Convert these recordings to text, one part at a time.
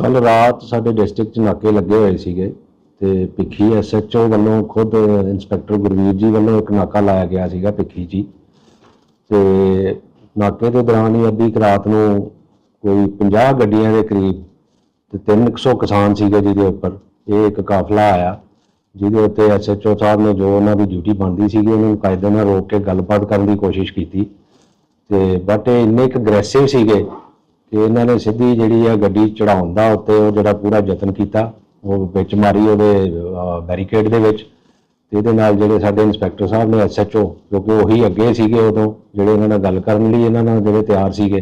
ਕੱਲ ਰਾਤ ਸਾਡੇ ਡਿਸਟ੍ਰਿਕਟ 'ਚ ਨਾਕੇ ਲੱਗੇ ਹੋਏ ਸੀਗੇ ਤੇ ਭਿੱਖੀ ਐਸਐਚਓ ਵੱਲੋਂ ਖੁਦ ਇੰਸਪੈਕਟਰ ਗੁਰਵੀਰ ਜੀ ਵੱਲੋਂ ਇੱਕ ਨਾਕਾ ਲਾਇਆ ਗਿਆ ਸੀਗਾ ਭਿੱਖੀ ਜੀ। ਤੇ ਨਾਕੇ ਦੇ ਦੌਰਾਨ ਹੀ ਅੱਧੀ ਕੁ ਰਾਤ ਨੂੰ ਕੋਈ 50 ਗੱਡੀਆਂ ਦੇ ਕਰੀਬ ਤੇ 300 ਕਿਸਾਨ ਸੀਗੇ ਜਿਹਦੇ ਉੱਪਰ। ਇਹ ਇੱਕ ਕਾਫਲਾ ਆਇਆ ਜਿਹਦੇ ਉੱਤੇ ਐਸਐਚਓ ਸਾਹਿਬ ਨੇ ਜੋ ਉਹਨਾਂ ਦੀ ਡਿਊਟੀ ਬਣਦੀ ਸੀਗੀ, ਉਹਨੂੰ ਕਾਇਦੇ ਨਾਲ ਰੋਕ ਕੇ ਗੱਲਬਾਤ ਕਰਨ ਦੀ ਕੋਸ਼ਿਸ਼ ਕੀਤੀ। ਤੇ ਬਟ ਇਹ ਇੰਨੇ ਕੁ ਅਗਰੈਸਿਵ ਸੀਗੇ ਕਿ ਇਹਨਾਂ ਨੇ ਸਿੱਧੀ ਜਿਹੜੀ ਆ ਗੱਡੀ ਚੜਾਉਣ ਦਾ ਉੱਤੇ ਉਹ ਜਿਹੜਾ ਪੂਰਾ ਯਤਨ ਕੀਤਾ, ਉਹ ਵਿੱਚ ਮਾਰੀ ਉਹਦੇ ਬੈਰੀਕੇਡ ਦੇ ਵਿੱਚ। ਤੇ ਇਹਦੇ ਨਾਲ ਜਿਹੜੇ ਸਾਡੇ ਇੰਸਪੈਕਟਰ ਸਾਹਿਬ ਨੇ ਐਸਐਚਓ ਕਿਉਂਕਿ ਉਹੀ ਅੱਗੇ ਸੀਗੇ ਉਦੋਂ, ਜਿਹੜੇ ਇਹਨਾਂ ਨਾਲ ਗੱਲ ਕਰਨ ਲਈ ਇਹਨਾਂ ਨਾਲ ਜਿਹੜੇ ਤਿਆਰ ਸੀਗੇ।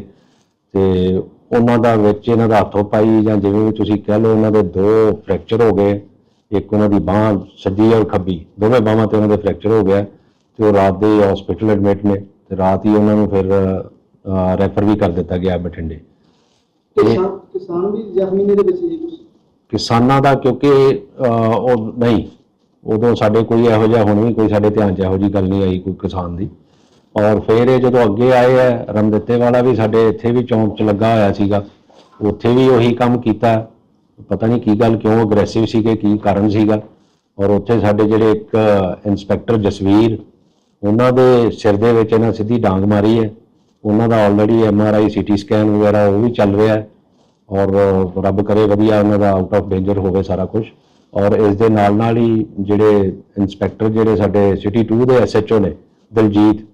ਤੇ ਉਹਨਾਂ ਦਾ ਵਿੱਚ ਇਹਨਾਂ ਦਾ ਹੱਥੋਂ ਪਾਈ ਜਾਂ ਜਿਵੇਂ ਵੀ ਤੁਸੀਂ ਕਹਿ ਲਓ ਉਹਨਾਂ ਦੇ ਦੋ ਫ੍ਰੈਕਚਰ ਹੋ ਗਏ। ਇੱਕ ਉਹਨਾਂ ਦੀ ਬਾਹ ਸੱਜੀ ਔਰ ਖੱਬੀ, ਦੋਵੇਂ ਬਾਹਾਂ ਤੇ ਉਹਨਾਂ ਦੇ ਫ੍ਰੈਕਚਰ ਹੋ ਗਿਆ ਤੇ ਉਹ ਰਾਤ ਦੇ ਹਸਪੀਟਲ ਐਡਮਿਟ ਨੇ ਤੇ ਰਾਤ ਹੀ ਉਹਨਾਂ ਨੂੰ ਫਿਰ ਰੈਫਰ ਵੀ ਕਰ ਦਿੱਤਾ ਗਿਆ ਬਠਿੰਡੇ। ਕਿਸਾਨ ਕਿਸਾਨ ਵੀ ਜ਼ਖਮੀ ਨੇ ਦੇ ਵਿੱਚ ਜੀ ਕੁਛ ਕਿਸਾਨਾਂ ਦਾ ਕਿਉਂਕਿ ਅਹ, ਉਹ ਨਹੀਂ ਉਦੋਂ ਸਾਡੇ ਕੋਈ ਇਹੋ ਜਿਹਾ ਹੁਣ ਵੀ ਕੋਈ ਸਾਡੇ ਧਿਆਨ 'ਚ ਇਹੋ ਜਿਹੀ ਗੱਲ ਨਹੀਂ ਆਈ ਕੋਈ ਕਿਸਾਨ ਦੀ। ਔਰ ਫਿਰ ਇਹ ਜਦੋਂ ਅੱਗੇ ਆਏ ਆ ਰਮਦਿੱਤੇ ਵਾਲਾ ਵੀ ਸਾਡੇ ਇੱਥੇ ਵੀ ਚੌਂਕ 'ਚ ਲੱਗਾ ਹੋਇਆ ਸੀਗਾ ਉੱਥੇ ਵੀ ਉਹੀ ਕੰਮ ਕੀਤਾ। ਪਤਾ ਨਹੀਂ ਕੀ ਗੱਲ ਕਿਉਂ ਅਗਰੈਸਿਵ ਸੀਗੇ ਕੀ ਕਾਰਨ ਸੀਗਾ। ਔਰ ਉੱਥੇ ਸਾਡੇ ਜਿਹੜੇ ਇੱਕ ਇੰਸਪੈਕਟਰ ਜਸਵੀਰ ਉਹਨਾਂ ਦੇ ਸਿਰ ਦੇ ਵਿੱਚ ਇਹਨਾਂ ਸਿੱਧੀ ਡਾਂਗ ਮਾਰੀ ਹੈ। ਉਹਨਾਂ ਦਾ ਆਲਰੇਡੀ ਐਮਆਰਆਈ ਸੀਟੀ ਸਕੈਨ ਵਗੈਰਾ ਉਹ ਵੀ ਚੱਲ ਰਿਹਾ ਹੈ। ਔਰ ਰੱਬ ਕਰੇ ਵਧੀਆ ਉਹਨਾਂ ਦਾ ਆਊਟ ਆਫ ਡੇਂਜਰ ਹੋਵੇ ਸਾਰਾ ਕੁਝ ਔਰ ਇਸ ਦੇ ਨਾਲ ਨਾਲ ਹੀ ਜਿਹੜੇ ਇੰਸਪੈਕਟਰ ਜਿਹੜੇ ਸਾਡੇ ਸਿਟੀ 2 ਦੇ ਐਸਐਚਓ ਨੇ ਦਲਜੀਤ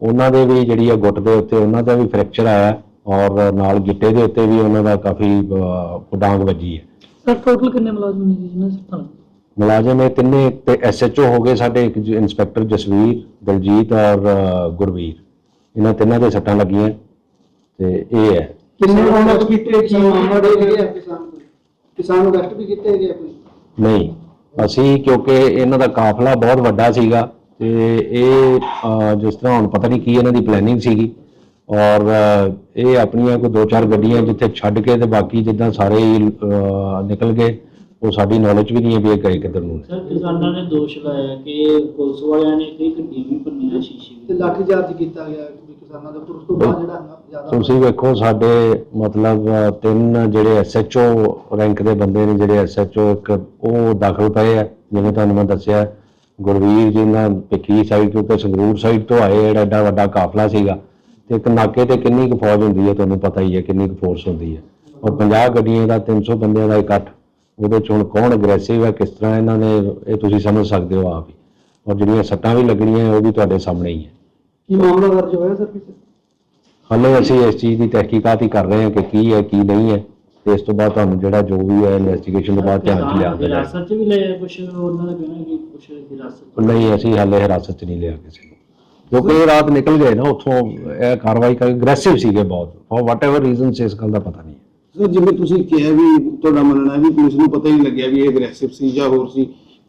ਉਹਨਾਂ ਦੇ ਵੀ ਜਿਹੜੀ ਆ ਗੁੱਟ ਦੇ ਉੱਤੇ ਉਹਨਾਂ ਦਾ ਵੀ ਫ੍ਰੈਕਚਰ ਆਇਆ। ਔਰ ਨਾਲ ਗਿੱਟੇ ਦੇ ਉੱਤੇ ਵੀ ਉਹਨਾਂ ਦਾ ਕਾਫੀ ਅਹ, ਡਾਂਗ ਵੱਜੀ ਹੈ। ਸਰ ਟੋਟਲ ਕਿੰਨੇ ਮੁਲਾਜ਼ਮ ਨੇ ਜੀ ਸੱਟਾਂ ਲੱਗੀਆਂ? ਮੁਲਾਜ਼ਮ ਇਹ ਤਿੰਨੇ ਤੇ ਐਸਐਚਓ ਹੋ ਗਏ ਸਾਡੇ ਇੱਕ ਇੰਸਪੈਕਟਰ ਜਸਵੀਰ ਦਲਜੀਤ ਔਰ ਗੁਰਵੀਰ। ਇਹਨਾਂ ਤਿੰਨਾਂ ਦੇ ਸੱਟਾਂ ਲੱਗੀਆਂ ਤੇ ਇਹ ਹੈ। ਕਿੰਨੇ ਉਹਨਾਂ ਕੀਤੇ ਕੀ ਮਾਮਲੇ ਹੈਗੇ ਆ? ਕਿਸਾਨ ਕੋਲ? ਕਿਸਾਨ ਨੂੰ ਅਰੈਸਟ ਵੀ ਕੀਤੇ ਆ ਕੋਈ? ਨਹੀਂ। ਅਸੀਂ ਕਿਉਂਕਿ ਇਹਨਾਂ ਦਾ ਕਾਫਲਾ ਬਹੁਤ ਵੱਡਾ ਸੀਗਾ ਤੇ ਇਹ ਅਹ, ਜਿਸ ਤਰ੍ਹਾਂ ਹੁਣ ਪਤਾ ਨਹੀਂ ਕੀ ਇਹਨਾਂ ਦੀ ਪਲੈਨਿੰਗ ਸੀਗੀ ਔਰ ਅਹ, ਇਹ ਆਪਣੀਆਂ ਕੋਈ ਦੋ ਚਾਰ ਗੱਡੀਆਂ ਜਿੱਥੇ ਛੱਡ ਕੇ ਤੇ ਬਾਕੀ ਜਿੱਦਾਂ ਸਾਰੇ ਹੀ ਅਹ, ਨਿਕਲ ਗਏ ਉਹ ਸਾਡੀ ਨੌਲੇਜ ਵੀ ਨਹੀਂ ਹੈ ਵੀ ਇਹ ਗਏ ਕਿੱਧਰ ਨੂੰ। ਸਰ ਕਿਸਾਨਾਂ ਨੇ ਦੋਸ਼ ਲਾਇਆ ਕਿ ਪੁਲਿਸ ਵਾਲਿਆਂ ਨੇ ਕਈ ਗੱਡੀ ਵੀ ਭੰਨੀ ਆ ਸ਼ੀਸ਼ੇ ਤੇ ਦੀ ਲਾਠੀ ਚਾਰਜ ਕੀਤਾ ਗਿਆ ਵੀ ਕਿਸਾਨਾਂ ਦੇ ਉਸ ਤੋਂ ਬਾਅਦ ਜਿਹੜਾ ਜ਼ਿਆਦਾ ਤੁਸੀਂ ਵੇਖੋ ਸਾਡੇ ਮਤਲਬ ਤਿੰਨ ਜਿਹੜੇ ਐਸਐਚਓ ਰੈਂਕ ਦੇ ਬੰਦੇ ਨੇ ਜਿਹੜੇ ਐਸਐਚਓ ਇੱਕ ਉਹ ਦਾਖਲ ਪਏ ਆ ਜਿਵੇਂ ਤੁਹਾਨੂੰ ਮੈਂ ਦੱਸਿਆ ਗੁਰਵੀਰ ਜੀ ਨਾਲ ਪਿੱਕੀ ਸਾਈਡ ਕਿਉਂਕਿ ਸੰਗਰੂਰ ਸਾਈਡ ਤੋਂ ਆਏ ਜਿਹੜਾ ਐਡਾ ਵੱਡਾ ਕਾਫਲਾ ਸੀਗਾ। ਤੇ ਇੱਕ ਨਾਕੇ ਤੇ ਕਿੰਨੀ ਕੁ ਫੌਜ ਹੁੰਦੀ ਹੈ ਤੁਹਾਨੂੰ ਪਤਾ ਹੀ ਹੈ ਕਿੰਨੀ ਕੁ ਫੋਰਸ ਹੁੰਦੀ ਹੈ। ਔਰ 50 ਗੱਡੀਆਂ ਦਾ 300 ਬੰਦਿਆਂ ਦਾ ਇਕੱਠ। ਉਹਦੇ ਚ ਹੁਣ ਕੌਣ ਅਗਰੈਸਿਵ ਹੈ ਕਿਸ ਤਰ੍ਹਾਂ ਇਹਨਾਂ ਨੇ ਇਹ ਤੁਸੀਂ ਸਮਝ ਸਕਦੇ ਹੋ ਆਪ ਹੀ। ਔਰ ਜਿਹੜੀਆਂ ਸੱਟਾਂ ਵੀ ਲੱਗਣੀਆਂ ਉਹ ਵੀ ਤੁਹਾਡੇ ਸਾਹਮਣੇ ਹੀ ਹੈ। ਕੀ ਮਾਮਲਾ ਦਰਜ ਹੋਇਆ ਸਰ ਕਿਸੇ? ਹਾਲੇ ਅਸੀਂ ਇਸ ਚੀਜ਼ ਦੀ ਤਹਿਕੀਕਾਤ ਹੀ ਕਰ ਰਹੇ ਹਾਂ ਕਿ ਕੀ ਹੈ ਕੀ ਨਹੀਂ ਹੈ। ਤੇ ਇਸ ਤੋਂ ਬਾਅਦ ਤੁਹਾਨੂੰ ਜਿਹੜਾ ਜੋ ਵੀ ਹੈ ਇਨਵੈਸਟੀਗੇਸ਼ਨ ਤੋਂ ਬਾਅਦ ਧਿਆਨ 'ਚ ਲਿਆ ਜਾਏਗਾ। ਹਿਰਾਸਤ 'ਚ ਵੀ ਲਏ ਕੁਝ ਉਹਨਾਂ ਦਾ ਕਹਿਣਾ ਕਿ ਕੁਝ ਹਿਰਾਸਤ ਨਹੀਂ ਅਸੀਂ ਹਾਲੇ ਹਿਰਾਸਤ 'ਚ ਨਹੀਂ ਲਿਆ ਕਿਸੇ ਨੂੰ। ਕਿਉਂਕਿ ਇਹ ਰਾਤ ਨਿਕਲ ਗਏ ਨਾ ਉੱਥੋਂ ਇਹ ਕਾਰਵਾਈ ਕਰ ਅਗਰੈਸਿਵ ਸੀਗੇ ਬਹੁਤ। ਫॉर ਵਾਟਐਵਰ ਰੀਜ਼ਨਸ ਇਸ ਗੱਲ ਦਾ ਪਤਾ ਨਹੀਂ ਹੈ। ਸਰ, ਜਿਵੇਂ ਤੁਸੀਂ ਕਿਹਾ ਵੀ ਤੁਹਾਡਾ ਮੰਨਣਾ ਵੀ ਪੁਲਿਸ ਨੂੰ ਪਤਾ ਹੀ ਨਹੀਂ ਲੱਗਿਆ ਵੀ ਇਹ ਅਗਰੈਸਿਵ ਸੀ ਜਾਂ ਹੋਰ ਸੀ,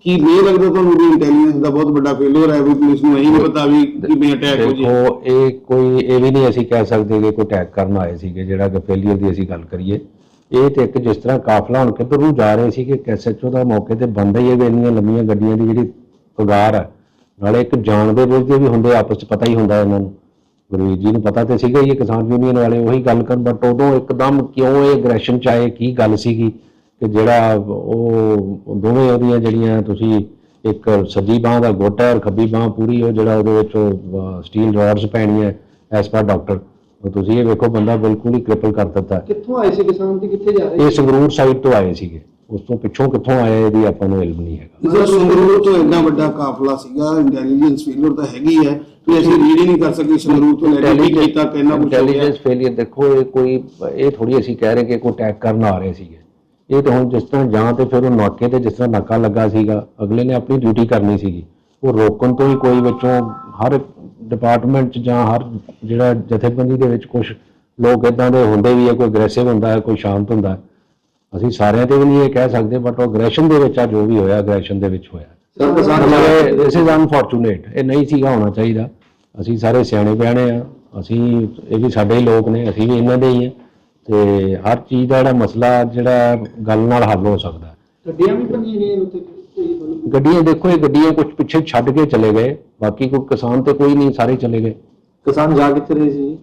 ਕੀ ਨਹੀਂ ਲੱਗਦਾ ਤੁਹਾਨੂੰ ਵੀ ਇੰਟੈਲੀਜੈਂਸ ਦਾ ਬਹੁਤ ਵੱਡਾ ਫੇਲਿਅਰ ਹੈ ਵੀ ਪੁਲਿਸ ਨੂੰ ਇਹ ਨਹੀਂ ਪਤਾ ਵੀ ਕਿਵੇਂ ਅਟੈਕ ਹੋ ਜੀ ਦੇਖੋ, ਇਹ ਕੋਈ, ਇਹ ਵੀ ਨਹੀਂ ਅਸੀਂ ਕਹਿ ਸਕਦੇ ਕਿ ਕੋਈ ਅਟੈਕ ਕਰਨ ਆਏ ਸੀਗੇ, ਜਿਹੜਾ ਕਿ ਫੇਲਿਅਰ ਦੀ ਅਸੀਂ ਗੱਲ ਕਰੀਏ। ਇਹ ਤੇ ਇੱਕ ਜਿਸ ਤਰ੍ਹਾਂ ਕਾਫਲਾ ਹੁਣ ਕਿੱਧਰ ਨੂੰ ਜਾ ਰਹੇ ਸੀ ਕਿ ਐਸਐਚਓ ਦਾ ਮੌਕੇ ਤੇ ਬੰਦਾ ਹੀ ਹੈ ਵੀ ਇੰਨੀਆਂ ਲੰਮੀਆਂ ਗੱਡੀਆਂ ਦੀ ਜਿਹੜੀ ਕਗਾਰ ਹੈ ਨਾਲੇ ਇੱਕ ਜਾਣ ਦੇ ਬੁੱਝਦੇ ਵੀ ਹੁੰਦੇ, ਆਪਸ ਚ ਪਤਾ ਹੀ ਹੁੰਦਾ ਇਹਨਾਂ ਨੂੰ। ਗੁਰਵੀਰ ਜੀ ਨੂੰ ਪਤਾ ਤੇ ਸੀਗਾ ਇਹ ਕਿਸਾਨ ਯੂਨੀਅਨ ਵਾਲੇ ਉਹੀ ਗੱਲ ਕਰਨ ਬਟ ਉਦੋਂ ਇੱਕਦਮ ਕਿਉਂ ਇਹ ਐਗਰੈਸ਼ਨ ਚ ਆਏ ਕੀ ਗੱਲ ਸੀਗੀ ਕਿ ਜਿਹੜਾ ਉਹ ਦੋਵੇਂ ਉਹਦੀਆਂ ਜਿਹੜੀਆਂ ਤੁਸੀਂ ਇੱਕ ਸੱਜੀ ਬਾਹ ਦਾ ਗੋਟਾ ਹੈ ਔਰ ਖੱਬੀ ਬਾਹ ਪੂਰੀ ਉਹ ਜਿਹੜਾ ਉਹਦੇ ਵਿੱਚ ਸਟੀਲ ਰਾਡਸ ਪੈਣੀਆਂ ਐਸ ਪਰ ਡਾਕਟਰ ਉਹ ਤੁਸੀਂ ਇਹ ਵੇਖੋ ਬੰਦਾ ਬਿਲਕੁਲ ਹੀ ਕ੍ਰਿਪਲ ਕਰ ਦਿੱਤਾ। ਕਿੱਥੋਂ ਆਏ ਸੀ ਕਿਸਾਨ ਤੇ ਕਿੱਥੇ ਜਾ ਰਹੇ ਇਹ ਸੰਗਰੂਰ ਸਾਈਡ ਤੋਂ ਆਏ ਸੀਗੇ। ਉਸ ਤੋਂ ਪਿੱਛੋਂ ਕਿੱਥੋਂ ਆਏ ਇਹਦੀ ਆਪਾਂ ਨੂੰ ਇਲਮ ਨਹੀਂ ਹੈਗਾ। ਸਰ ਸੰਗਰੂਰ ਤੋਂ ਇੰਨਾ ਵੱਡਾ ਕਾਫਲਾ ਸੀਗਾ ਇੰਟੈਲੀਜੈਂਸ ਫੇਲਿਅਰ ਤਾਂ ਹੈਗੀ ਹੈ ਵੀ ਅਸੀਂ ਰੀਡ ਹੀ ਨਹੀਂ ਕਰ ਸਕੇ ਸੰਗਰੂਰ ਤੋਂ ਲੈ ਕੇ ਕੀ ਕੀਤਾ ਕਿੰਨਾ ਕੁਝ ਇੰਟੈਲੀਜੈਂਸ ਫੇਲਿਅਰ ਦੇਖੋ ਇਹ ਕੋਈ ਇਹ ਥੋੜੀ ਅਸੀਂ ਕਹਿ ਰਹੇ ਕਿ ਕੋਈ ਅਟੈਕ ਕਰਨ ਆ ਰਹੇ ਸੀਗੇ। ਇਹ ਤਾਂ ਹੁਣ ਜਿਸ ਤਰ੍ਹਾਂ ਜਾਂ ਤੇ ਫਿਰ ਉਹ ਨਾਕੇ ਤੇ ਜਿਸ ਤਰ੍ਹਾਂ ਨਾਕਾ ਲੱਗਾ ਸੀਗਾ ਅਗਲੇ ਨੇ ਆਪਣੀ ਡਿਊਟੀ ਕਰਨੀ ਸੀਗੀ। ਉਹ ਰੋਕਣ ਤੋਂ ਹੀ ਕੋਈ ਵਿੱਚੋਂ ਹਰ ਡਿਪਾਰਟਮੈਂਟ 'ਚ ਜਾਂ ਹਰ ਜਿਹੜਾ ਜਥੇਬੰਦੀ ਦੇ ਵਿੱਚ ਕੁਝ ਲੋਕ ਇਦਾਂ ਦੇ ਹੁੰਦੇ ਵੀ ਹੈ ਕੋਈ ਅਗਰੈਸਿਵ ਹੁੰਦਾ ਹੈ ਕੋਈ ਸ਼ਾਂਤ ਹੁੰਦਾ। ਹੈ ਅਸੀਂ ਸਾਰਿਆਂ ਤੇ ਵੀ ਨਹੀਂ ਇਹ ਕਹਿ ਸਕਦੇ ਬਟ ਉਹ ਅਗਰੈਸ਼ਨ ਦੇ ਵਿੱਚ ਆ ਜੋ ਵੀ ਹੋਇਆ ਅਗਰੈਸ਼ਨ ਦੇ ਵਿੱਚ ਹੋਇਆ। ਸਰ ਕਿਸਾਨ ਦਿਸ ਇਜ਼ ਅਨਫੋਰਚੂਨੇਟ ਇਹ ਨਹੀਂ ਸੀਗਾ ਹੋਣਾ ਚਾਹੀਦਾ। ਅਸੀਂ ਸਾਰੇ ਸਿਆਣੇ ਬਿਆਣੇ ਆ। ਅਸੀਂ ਇਹ ਵੀ ਸਾਡੇ ਹੀ ਲੋਕ ਨੇ ਅਸੀਂ ਵੀ ਇਹਨਾਂ ਦੇ ਹੀ ਆ। ਤੇ ਹਰ ਚੀਜ਼ ਦਾ ਜਿਹੜਾ ਮਸਲਾ ਜਿਹੜਾ ਗੱਲ ਨਾਲ ਹੱਲ ਹੋ ਸਕਦਾ। ਗੱਡੀਆਂ ਵੀ ਭੰਨੀਆਂ ਕੋਈ ਵੱਲੋਂ। ਗੱਡੀਆਂ ਦੇਖੋ ਇਹ ਗੱਡੀਆਂ ਕੁਝ ਪਿੱਛੇ ਛੱਡ ਕੇ ਚਲੇ ਗਏ। ਬਾਕੀ ਕੋਈ ਕਿਸਾਨ ਤੇ ਕੋਈ ਨਹੀਂ ਸਾਰੇ ਚਲੇ ਗਏ। ਕਿਸਾਨ ਜਾ ਕਿੱਥੇ ਰਹੇ ਸੀ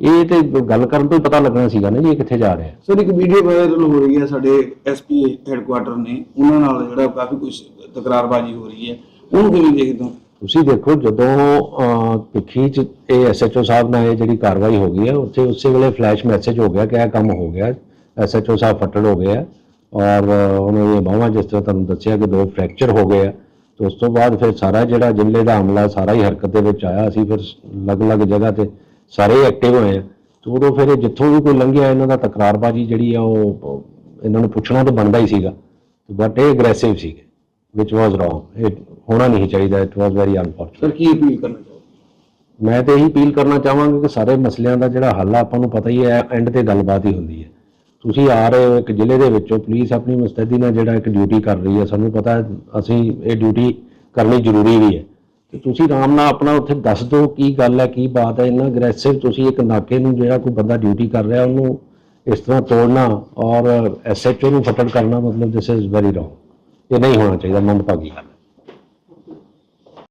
ਇਹ ਤੇ ਗੱਲ ਕਰਨ ਤੋਂ ਹੀ ਪਤਾ ਲੱਗਣਾ ਸੀਗਾ ਨਾ ਜੀ ਇਹ ਕਿੱਥੇ ਜਾ ਰਿਹਾ। ਸਰ ਇੱਕ ਵੀਡੀਓ ਵਾਇਰਲ ਹੋ ਰਹੀ ਹੈ ਸਾਡੇ ਐਸਪੀ ਹੈੱਡਕੁਆਟਰ ਨੇ। ਉਹਨਾਂ ਨਾਲ ਜਿਹੜਾ ਕਾਫੀ ਕੁਝ ਤਕਰਾਰਬਾਜ਼ੀ ਹੋ ਰਹੀ ਹੈ। ਉਹਨੂੰ ਕਿਵੇਂ ਦੇਖਦੇ ਹੋ? ਤੁਸੀਂ ਦੇਖੋ ਜਦੋਂ ਅਹ, ਭਿੱਖੀ ਚ ਇਹ ਐਸਐਚਓ ਸਾਹਿਬ ਨਾਲ ਇਹ ਜਿਹੜੀ ਕਾਰਵਾਈ ਹੋ ਗਈ ਹੈ ਉੱਥੇ ਉਸੇ ਵੇਲੇ ਫਲੈਸ਼ ਮੈਸੇਜ ਹੋ ਗਿਆ ਕਿ ਇਹ ਕੰਮ ਹੋ ਗਿਆ। ਐਸਐਚਓ ਸਾਹਿਬ ਫੱਟੜ ਹੋ ਗਏ ਆ। ਔਰ ਅਹ, ਉਹਨਾਂ ਦੀਆਂ ਬਾਹਾਂ ਜਿਸ ਤਰ੍ਹਾਂ ਤੁਹਾਨੂੰ ਦੱਸਿਆ ਕਿ ਦੋ ਫ੍ਰੈਕਚਰ ਹੋ ਗਏ ਆ। ਤੇ ਉਸ ਤੋਂ ਬਾਅਦ ਫਿਰ ਸਾਰਾ ਜਿਹੜਾ ਜ਼ਿਲ੍ਹੇ ਦਾ ਹਮਲਾ ਸਾਰਾ ਹੀ ਹਰਕਤ ਦੇ ਵਿੱਚ ਆਇਆ। ਅਸੀਂ ਫਿਰ ਅਲੱਗ-ਅਲੱਗ ਜਗ੍ਹਾ ਤੇ ਸਾਰੇ ਐਕਟਿਵ ਹੋਏ ਆ। ਤੇ ਉਦੋਂ ਫਿਰ ਜਿੱਥੋਂ ਵੀ ਕੋਈ ਲੰਘਿਆ ਇਹਨਾਂ ਦਾ ਤਕਰਾਰਬਾਜ਼ੀ ਜਿਹੜੀ ਆ ਉਹ ਇਹਨਾਂ ਨੂੰ ਪੁੱਛਣਾ ਤਾਂ ਬਣਦਾ ਹੀ ਸੀਗਾ। ਬਟ ਇਹ ਐਗਰੈਸਿਵ ਸੀਗੇ ਵਿਚ ਵਾਸ ਰੋਂਗ ਇਹ ਹੋਣਾ ਨਹੀਂ ਚਾਹੀਦਾ it was very unfortunate sir Ki appeal ਕਰਨਾ ਚਾਹੋਗੇ? ਮੈਂ ਤੇ ਇਹੀ ਅਪੀਲ ਕਰਨਾ ਚਾਹਾਂਗਾ ਕਿ ਸਾਰੇ ਮਸਲਿਆਂ ਦਾ ਜਿਹੜਾ ਹੱਲ ਆ ਆਪਾਂ ਨੂੰ ਪਤਾ ਹੀ ਹੈ ਐਂਡ ਤੇ ਗੱਲਬਾਤ ਹੀ ਹੁੰਦੀ ਹੈ। ਤੁਸੀਂ ਆ ਰਹੇ ਹੋ ਇੱਕ ਜ਼ਿਲ੍ਹੇ ਦੇ ਵਿੱਚੋਂ ਪੁਲਿਸ ਆਪਣੀ ਮੁਸਤੈਦੀ ਨਾਲ ਜਿਹੜਾ ਇੱਕ ਡਿਊਟੀ ਕਰ ਰਹੀ ਹੈ ਸਾਨੂੰ ਪਤਾ ਹੈ ਅਸੀਂ ਇਹ ਡਿਊਟੀ ਕਰਨੀ ਜ਼ਰੂਰੀ ਵੀ ਹੈ। ਤੁਸੀਂ ਆਰਾਮ ਨਾਲ ਆਪਣਾ ਉੱਥੇ ਦੱਸ ਦਿਓ ਕੀ ਗੱਲ ਹੈ, ਕੀ ਬਾਤ ਹੈ। ਇੰਨਾ ਅਗਰੈਸਿਵ ਤੁਸੀਂ ਇੱਕ ਨਾਕੇ ਨੂੰ ਜਿਹੜਾ ਕੋਈ ਬੰਦਾ ਡਿਊਟੀ ਕਰ ਰਿਹਾ, ਉਹਨੂੰ ਇਸ ਤਰ੍ਹਾਂ ਤੋੜਨਾ ਔਰ ਐਸਐਚਓ ਨੂੰ ਫਟੜ ਕਰਨਾ, ਮਤਲਬ ਦਿਸ ਇਜ਼ ਵੈਰੀ ਰੋਂਗ ਇਹ ਨਹੀਂ ਹੋਣਾ ਚਾਹੀਦਾ, ਮੰਦਭਾਗੀ ਗੱਲ